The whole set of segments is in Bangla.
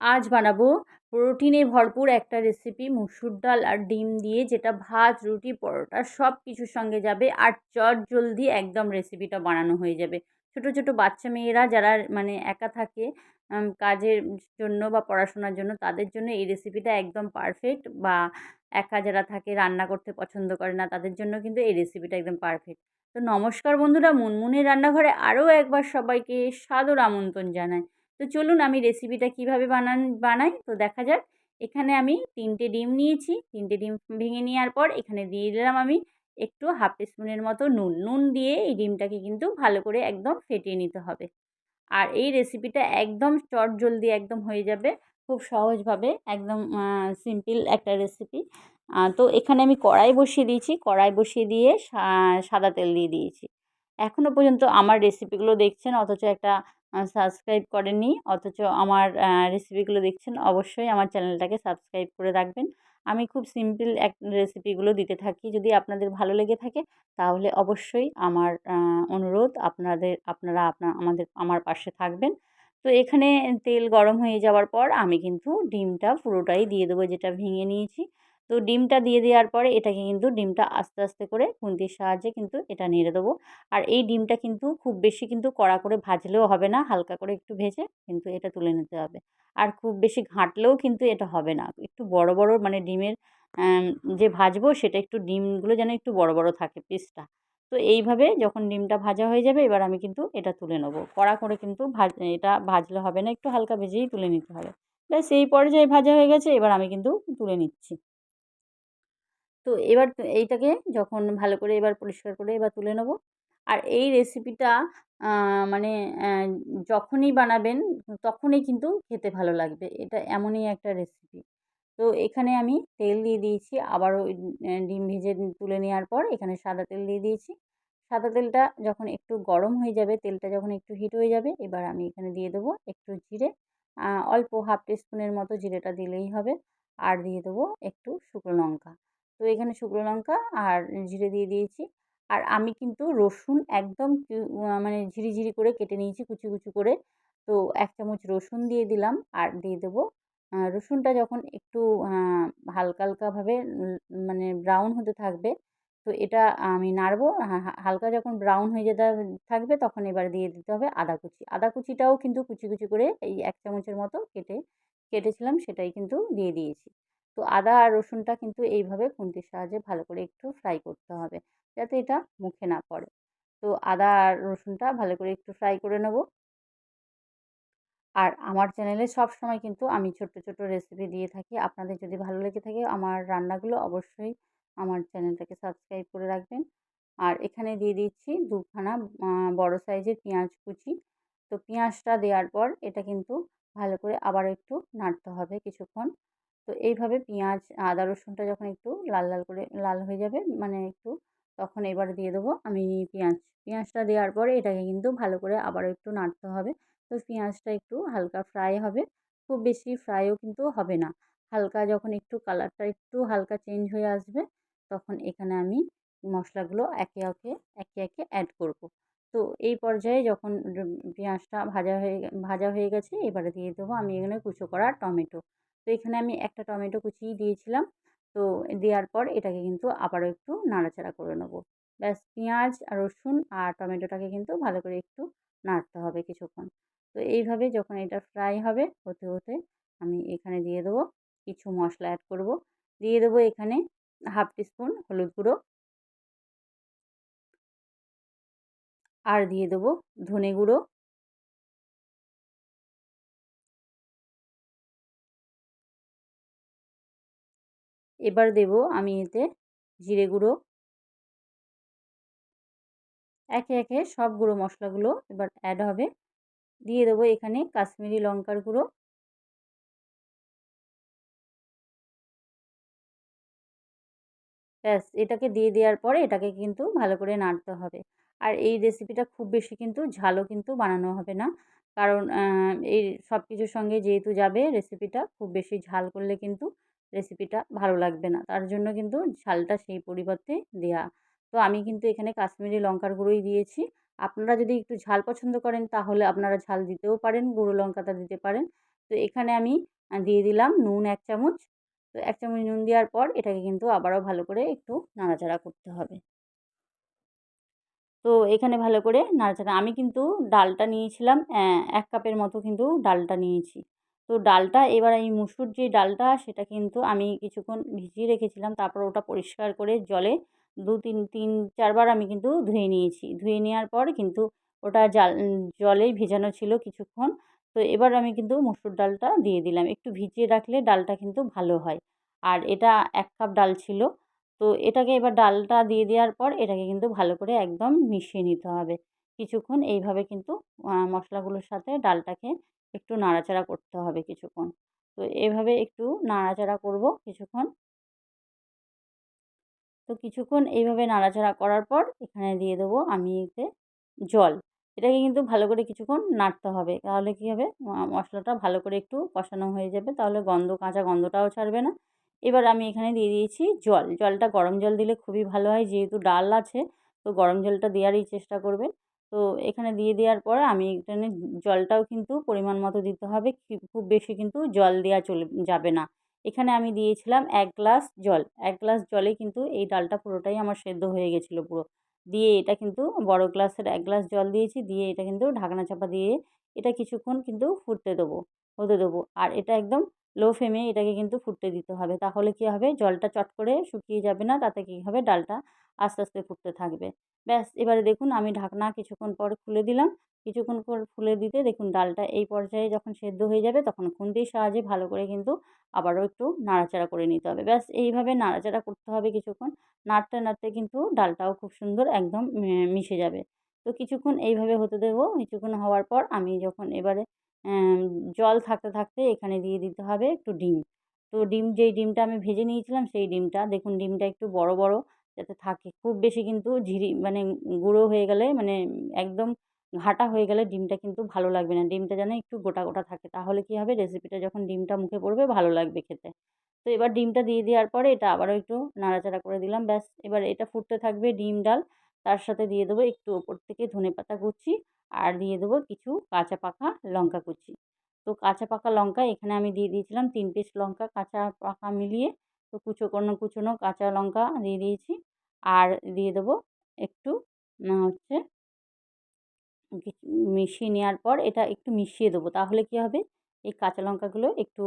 আজ বানাবো প্রোটিনে ভরপুর একটা রেসিপি মুসুর ডাল আর ডিম দিয়ে যেটা ভাত, রুটি, পরোটা সব কিছুর সঙ্গে যাবে আর চট জলদি একদম রেসিপিটা বানানো হয়ে যাবে। ছোটো ছোটো বাচ্চা মেয়েরা যারা মানে একা থাকে কাজের জন্য বা পড়াশোনার জন্য তাদের জন্য এই রেসিপিটা একদম পারফেক্ট বা একা যারা থাকে, রান্না করতে পছন্দ করে না তাদের জন্য কিন্তু এই রেসিপিটা একদম পারফেক্ট তো নমস্কার বন্ধুরা, মুনমুনের রান্নাঘরে আরও একবার সবাইকে সাদর আমন্ত্রণ জানাই। তো চলুন আমি রেসিপিটা কীভাবে বানান, বানাই? তো দেখা যাক। এখানে আমি তিনটে ডিম নিয়েছি। তিনটে ডিম ভেঙে নেওয়ার পর এখানে দিয়ে দিলাম আমি একটু হাফ স্পুনের মতো নুন। নুন দিয়ে এই ডিমটাকে কিন্তু ভালো করে একদম ফেটিয়ে নিতে হবে। আর এই রেসিপিটা একদম চট জলদি একদম হয়ে যাবে। খুব সহজভাবে একদম সিম্পল একটা রেসিপি তো এখানে আমি কড়াই বসিয়ে দিয়েছি। কড়াই বসিয়ে দিয়ে সাদা তেল দিয়ে দিয়েছি। এখনও পর্যন্ত আমার রেসিপিগুলো দেখছেন, অথচ একটা সাবস্ক্রাইব করেননি। অথচ আমার রেসিপিগুলো দেখছেন, অবশ্যই আমার চ্যানেলটাকে সাবস্ক্রাইব করে রাখবেন। আমি খুব সিম্পল এক রেসিপিগুলো দিতে থাকি। যদি আপনাদের ভালো লেগে থাকে, তাহলে অবশ্যই আমার অনুরোধ আপনাদের, আপনারা আপনার আমাদের, আমার পাশে থাকবেন। তো এখানে তেল গরম হয়ে যাওয়ার পর আমি কিন্তু ডিমটা পুরোটাই দিয়ে দেবো, যেটা ভেঙে নিয়েছি। তো ডিমটা দিয়ে দেওয়ার পরে এটাকে কিন্তু ডিমটা আস্তে আস্তে করে খুন্তির সাহায্যে কিন্তু এটা নেড়ে দেবো। আর এই ডিমটা কিন্তু খুব বেশি কিন্তু কড়া করে ভাজলেও হবে না, হালকা করে একটু ভেজে কিন্তু এটা তুলে নিতে হবে। আর খুব বেশি ঘাঁটলেও কিন্তু এটা হবে না। একটু বড় বড় মানে ডিমের যে ভাজবো সেটা একটু ডিমগুলো যেন একটু বড় বড় থাকে পিসটা। তো এইভাবে যখন ডিমটা ভাজা হয়ে যাবে এবার আমি কিন্তু এটা তুলে নেব। কড়া করে কিন্তু ভাজ, এটা ভাজলে হবে না, একটু হালকা ভেজেই তুলে নিতে হবে। ব্যাস, এই পর্যায়ে ভাজা হয়ে গেছে, এবার আমি কিন্তু তুলে নিচ্ছি। তো এবার এইটাকে যখন ভালো করে এবার পরিষ্কার করে এবার তুলে নেব। আর এই রেসিপিটা মানে যখনই বানাবেন তখনই কিন্তু খেতে ভালো লাগবে। এটা এমনই একটা রেসিপি তো এখানে আমি তেল দিয়ে দিয়েছি, আবারও ডিম ভেজে তুলে নেওয়ার পর এখানে সাদা তেল দিয়ে দিয়েছি। সাদা তেলটা যখন একটু গরম হয়ে যাবে, তেলটা যখন একটু হিট হয়ে যাবে, এবার আমি এখানে দিয়ে দেবো একটু জিরে। অল্প হাফ টিস্পুনের মতো জিরেটা দিলেই হবে। আর দিয়ে দেবো একটু শুকনো লঙ্কা। তো এখানে শুকনো লঙ্কা আর জিরে দিয়ে দিয়েছি। আর আমি কিন্তু রসুন একদম মানে ঝিরিঝিরি করে কেটে নিয়েছি কুচি কুচি করে। তো এক চামচ রসুন দিয়ে দিলাম আর দিয়ে দেবো। রসুনটা যখন একটু হালকা হালকাভাবে মানে ব্রাউন হতে থাকবে, তো এটা আমি নাড়বো। হালকা যখন ব্রাউন হয়ে যেতে থাকবে তখন এবার দিয়ে দিতে হবে আদা কুচি। আদা কুচিটাও কিন্তু কুচি কুচি করে এই এক চামচের মতো কেটে, কেটেছিলাম সেটাই কিন্তু দিয়ে দিয়েছি। তো আদা আর রসুনটা কিন্তু এইভাবে খুন্তির সাহায্যে ভালো করে একটু ফ্রাই করতে হবে, যাতে এটা মুখে না পড়ে। তো আদা আর রসুনটা ভালো করে একটু ফ্রাই করে নেব। আর আমার চ্যানেলে সব সময় কিন্তু আমি ছোট্ট ছোট্ট রেসিপি দিয়ে থাকি। আপনাদের যদি ভালো লেগে থাকে আমার রান্নাগুলো অবশ্যই আমার চ্যানেলটাকে সাবস্ক্রাইব করে রাখবেন। আর এখানে দিয়ে দিচ্ছি দুখানা বড় সাইজের পেঁয়াজ কুচি। তো পেঁয়াজটা দেওয়ার পর এটা কিন্তু ভালো করে আবার একটু নাড়তে হবে কিছুক্ষণ। তো এইভাবে পেঁয়াজ, আদা, রসুনটা যখন একটু লাল লাল করে লাল হয়ে যাবে মানে একটু তখন এবার দিয়ে দেবো আমি পেঁয়াজ। পেঁয়াজটা দেওয়ার পরে এটাকে কিন্তু ভালো করে আবারও একটু নাড়তে হবে। তো পেঁয়াজটা একটু হালকা ফ্রাই হবে, খুব বেশি ফ্রাইও কিন্তু হবে না। হালকা যখন একটু কালারটা একটু হালকা চেঞ্জ হয়ে আসবে, তখন এখানে আমি মশলাগুলো একে একে একে একে অ্যাড করব। তো এই পর্যায়ে যখন পেঁয়াজটা ভাজা হয়ে ভাজা হয়ে গেছে, এবারে দিয়ে দেবো আমি এখানে কুচো করা টমেটো। তো এখানে আমি একটা টমেটো কুচিয়ে দিয়েছিলাম। তো দেওয়ার পর এটাকে কিন্তু আবারও একটু নাড়াচাড়া করে নেব। ব্যাস, পেঁয়াজ আর রসুন আর টমেটোটাকে কিন্তু ভালো করে একটু নাড়তে হবে কিছুক্ষণ। তো এইভাবে যখন এটা ফ্রাই হবে, হতে হতে আমি এখানে দিয়ে দেবো কিছু মশলা অ্যাড করব। দিয়ে দেবো এখানে হাফ টিস্পুন হলুদ গুঁড়ো। আর দিয়ে দেবো ধনে গুঁড়ো। এবার দেব আমি এতে জিরে গুঁড়ো। একে একে সব গুঁড়ো মশলাগুলো এবার অ্যাড হবে। দিয়ে দেবো এখানে কাশ্মীরি লঙ্কার গুঁড়ো। ব্যাস, এটাকে দিয়ে দেওয়ার পরে এটাকে কিন্তু ভালো করে নাড়তে হবে। আর এই রেসিপিটা খুব বেশি কিন্তু ঝালও কিন্তু বানানো হবে না। কারণ এই সব কিছুর সঙ্গে যেহেতু যাবে রেসিপিটা খুব বেশি ঝাল করলে কিন্তু রেসিপিটা ভালো লাগবে না। তার জন্য কিন্তু ঝালটা সেই পরিবর্তে দেয়া। তো আমি কিন্তু এখানে কাশ্মীরি লঙ্কার গুঁড়োই দিয়েছি। আপনারা যদি একটু ঝাল পছন্দ করেন, তাহলে আপনারা ঝাল দিতেও পারেন, গুঁড়ো লঙ্কাটা দিতে পারেন। তো এখানে আমি দিয়ে দিলাম নুন এক চামচ। তো এক চামচ নুন দেওয়ার পর এটাকে কিন্তু আবারও ভালো করে একটু নাড়াচাড়া করতে হবে। তো এখানে ভালো করে নাড়াচাড়া। আমি কিন্তু ডালটা নিয়েছিলাম এক কাপের মতো কিন্তু ডালটা নিয়েছি। তো ডালটা এবার এই মুসুর যে ডালটা, সেটা কিন্তু আমি কিছুক্ষণ ভিজিয়ে রেখেছিলাম। তারপর ওটা পরিষ্কার করে জলে দু তিন তিন চারবার আমি কিন্তু ধুয়ে নিয়েছি। ধুয়ে নেওয়ার পর কিন্তু ওটা জাল জলেই ভেজানো ছিল কিছুক্ষণ। তো এবার আমি কিন্তু মুসুর ডালটা দিয়ে দিলাম। একটু ভিজিয়ে রাখলে ডালটা কিন্তু ভালো হয়। আর এটা এক কাপ ডাল ছিল। তো এটাকে এবার ডালটা দিয়ে দেওয়ার পর এটাকে কিন্তু ভালো করে একদম মিশিয়ে নিতে হবে। কিছুক্ষণ এইভাবে কিন্তু মশলাগুলোর সাথে ডালটাকে একটু নাড়াচাড়া করতে হবে কিছুক্ষণ। তো এভাবে একটু নাড়াচাড়া করব কিছুক্ষণ। তো কিছুক্ষণ এইভাবে নাড়াচাড়া করার পর এখানে দিয়ে দেবো আমি এতে জল। এটাকে কিন্তু ভালো করে কিছুক্ষণ নাড়তে হবে। তাহলে কী হবে? মশলাটা ভালো করে একটু কষানো হয়ে যাবে। তাহলে গন্ধ, কাঁচা গন্ধটাও ছাড়বে না। এবার আমি এখানে দিয়ে দিয়েছি জল। জলটা গরম জল দিলে খুবই ভালো হয়। যেহেতু ডাল আছে, তো গরম জলটা দেওয়ারই চেষ্টা করবেন। তো এখানে দিয়ে দেওয়ার পর আমি এখানে জলটাও কিন্তু পরিমাণ মতো দিতে হবে। খুব বেশি কিন্তু জল দেওয়া চলে, যাবে না। এখানে আমি দিয়েছিলাম এক গ্লাস জল। এক গ্লাস জলে কিন্তু এই ডালটা পুরোটাই আমার সেদ্ধ হয়ে গেছিল পুরো। দিয়ে এটা কিন্তু বড় গ্লাসের এক গ্লাস জল দিয়েছি। দিয়ে এটা কিন্তু ঢাকনা চাপা দিয়ে এটা কিছুক্ষণ কিন্তু ফুটতে দেবো, হতে দেবো। আর এটা একদম লো ফ্লেমে এটাকে কিন্তু ফুটতে দিতে হবে। তাহলে কী হবে? জলটা চট করে শুকিয়ে যাবে না, তাতে কী হবে? ডালটা আস্তে আস্তে ফুটতে থাকবে। ব্যাস, এবারে দেখুন আমি ঢাকনা কিছুক্ষণ পর খুলে দিলাম। কিছুক্ষণ পর খুলে দিতে দেখুন ডালটা এই পর্যায়ে যখন সেদ্ধ হয়ে যাবে তখন খুন্তির সাহায্যে ভালো করে কিন্তু আবারও একটু নাড়াচাড়া করে নিতে হবে। ব্যাস, এইভাবে নাড়াচাড়া করতে হবে কিছুক্ষণ। নাড়তে নাড়তে কিন্তু ডালটাও খুব সুন্দর একদম মিশে যাবে। তো কিছুক্ষণ এইভাবে হতে দেবো। কিছুক্ষণ হওয়ার পর আমি যখন এবারে জল থাকতে থাকতে এখানে দিয়ে দিতে হবে একটু ডিম। তো ডিম, যেই ডিমটা আমি ভেজে নিয়েছিলাম, সেই ডিমটা, দেখুন ডিমটা একটু বড় বড়, যাতে থাকে। খুব বেশি কিন্তু ঝিরি মানে গুঁড়ো হয়ে গেলে মানে একদম ঘাটা হয়ে গেলে ডিমটা কিন্তু ভালো লাগবে না। ডিমটা যেন একটু গোটা গোটা থাকে। তাহলে কী হবে? রেসিপিটা যখন ডিমটা মুখে পড়বে, ভালো লাগবে খেতে। তো এবার ডিমটা দিয়ে দেওয়ার পরে এটা আবারও একটু নাড়াচাড়া করে দিলাম, ব্যাস। এবার এটা ফুটতে থাকবে ডিম, ডাল। তার সাথে দিয়ে দেবো একটু ওপর থেকে ধনে পাতা কুচি আর দিয়ে দেবো কিছু কাঁচা পাকা লঙ্কা কুচি। তো কাঁচা পাকা লঙ্কা এখানে আমি দিয়ে দিয়েছিলাম তিন পিস লঙ্কা কাঁচা পাকা মিলিয়ে তো কুচো কোনো কুচোনো কাঁচা লঙ্কা দিয়ে দিয়েছি। আর দিয়ে দেবো একটু হচ্ছে মিশিয়ে নেওয়ার পর এটা একটু মিশিয়ে দেবো তাহলে কী হবে? এই কাঁচা লঙ্কাগুলো একটু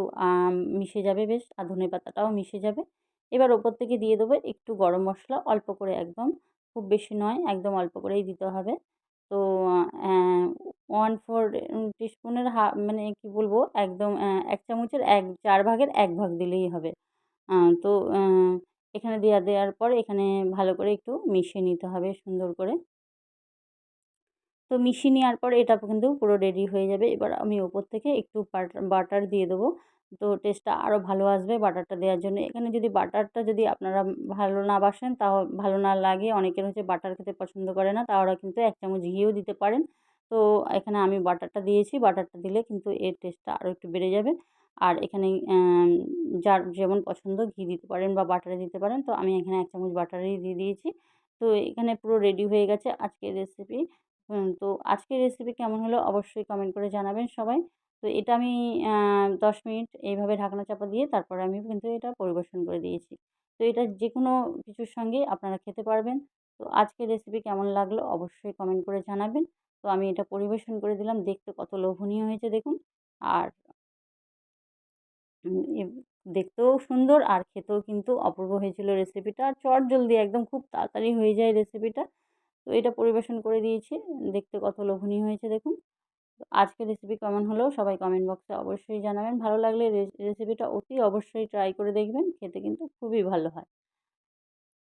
মিশে যাবে বেশ আর ধনে পাতাটাও মিশে যাবে। এবার ওপর থেকে দিয়ে দেবো একটু গরম মশলা অল্প করে একদম খুব বেশি নয়, একদম অল্প করেই দিতে হবে। তো ওয়ান ফোর টিস্পুনের হা মানে কি বলব, একদম এক চামচের এক, চার ভাগের এক ভাগ দিলেই হবে। তো এখানে দেওয়া দেওয়ার পর এখানে ভালো করে একটু মিশিয়ে নিতে হবে সুন্দর করে। তো মিশিয়ে নেওয়ার পর এটা কিন্তু পুরো রেডি হয়ে যাবে। এবার আমি ওপর থেকে একটু বাটার দিয়ে দেবো। তো টেস্টটা আরও ভালো আসবে বাটারটা দেওয়ার জন্য। এখানে যদি বাটারটা যদি আপনারা ভালো না বাসেন, তাও ভালো না লাগে। অনেকের হচ্ছে বাটার খেতে পছন্দ করে না তারা কিন্তু এক চামচ ঘিও দিতে পারেন। তো এখানে আমি বাটারটা দিয়েছি, বাটারটা দিলে কিন্তু এর টেস্টটা আরও একটু বেড়ে যাবে। আর এখানে যার যেমন পছন্দ ঘি দিতে পারেন বা বাটারে দিতে পারেন। তো আমি এখানে এক চামচ বাটারই দিয়ে দিয়েছি। তো এখানে পুরো রেডি হয়ে গেছে আজকের রেসিপি তো আজকের রেসিপি কেমন হলো অবশ্যই কমেন্ট করে জানাবেন সবাই। তো এটা আমি দশ মিনিট এইভাবে ঢাকনা চাপা দিয়ে তারপরে আমি কিন্তু এটা পরিবেশন করে দিয়েছি। তো এটা যে কোনো কিছুর সঙ্গে আপনারা খেতে পারবেন। তো আজকের রেসিপি কেমন লাগল অবশ্যই কমেন্ট করে জানাবেন। তো আমি এটা পরিবেশন করে দিলাম। দেখতে কত লোভনীয় হয়েছে দেখুন। আর দেখতেও সুন্দর আর খেতেও কিন্তু অপূর্ব হয়েছিল রেসিপিটা আর চট জলদি একদম খুব তাড়াতাড়ি হয়ে যায় রেসিপিটা তো এটা পরিবেশন করে দিয়েছি। দেখতে কত লোভনীয় হয়েছে দেখুন। আজকের রেসিপি কেমন হলো সবাই কমেন্ট বক্সে অবশ্যই জানাবেন। ভালো লাগলে রেসিপিটা অতি অবশ্যই ট্রাই করে দেখবেন, খেতে কিন্তু খুবই ভালো হয়।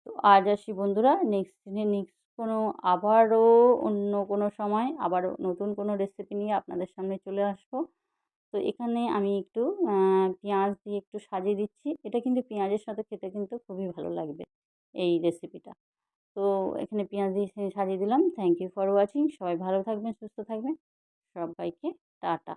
তো আজ আসি বন্ধুরা নেক্সট দিনে নেক্সট কোনো আবারও অন্য কোনো সময় আবারও নতুন কোনো রেসিপি নিয়ে আপনাদের সামনে চলে আসব। তো এখানে আমি একটু পেঁয়াজ দিয়ে একটু সাজিয়ে দিচ্ছি। এটা কিন্তু পেঁয়াজের সাথে খেতে কিন্তু খুবই ভালো লাগবে এই রেসিপিটা তো এখানে পেঁয়াজ দিয়ে সাজিয়ে দিলাম। থ্যাংক ইউ ফর ওয়াচিং সবাই ভালো থাকবেন, সুস্থ থাকবেন। সবাইকে টাটা।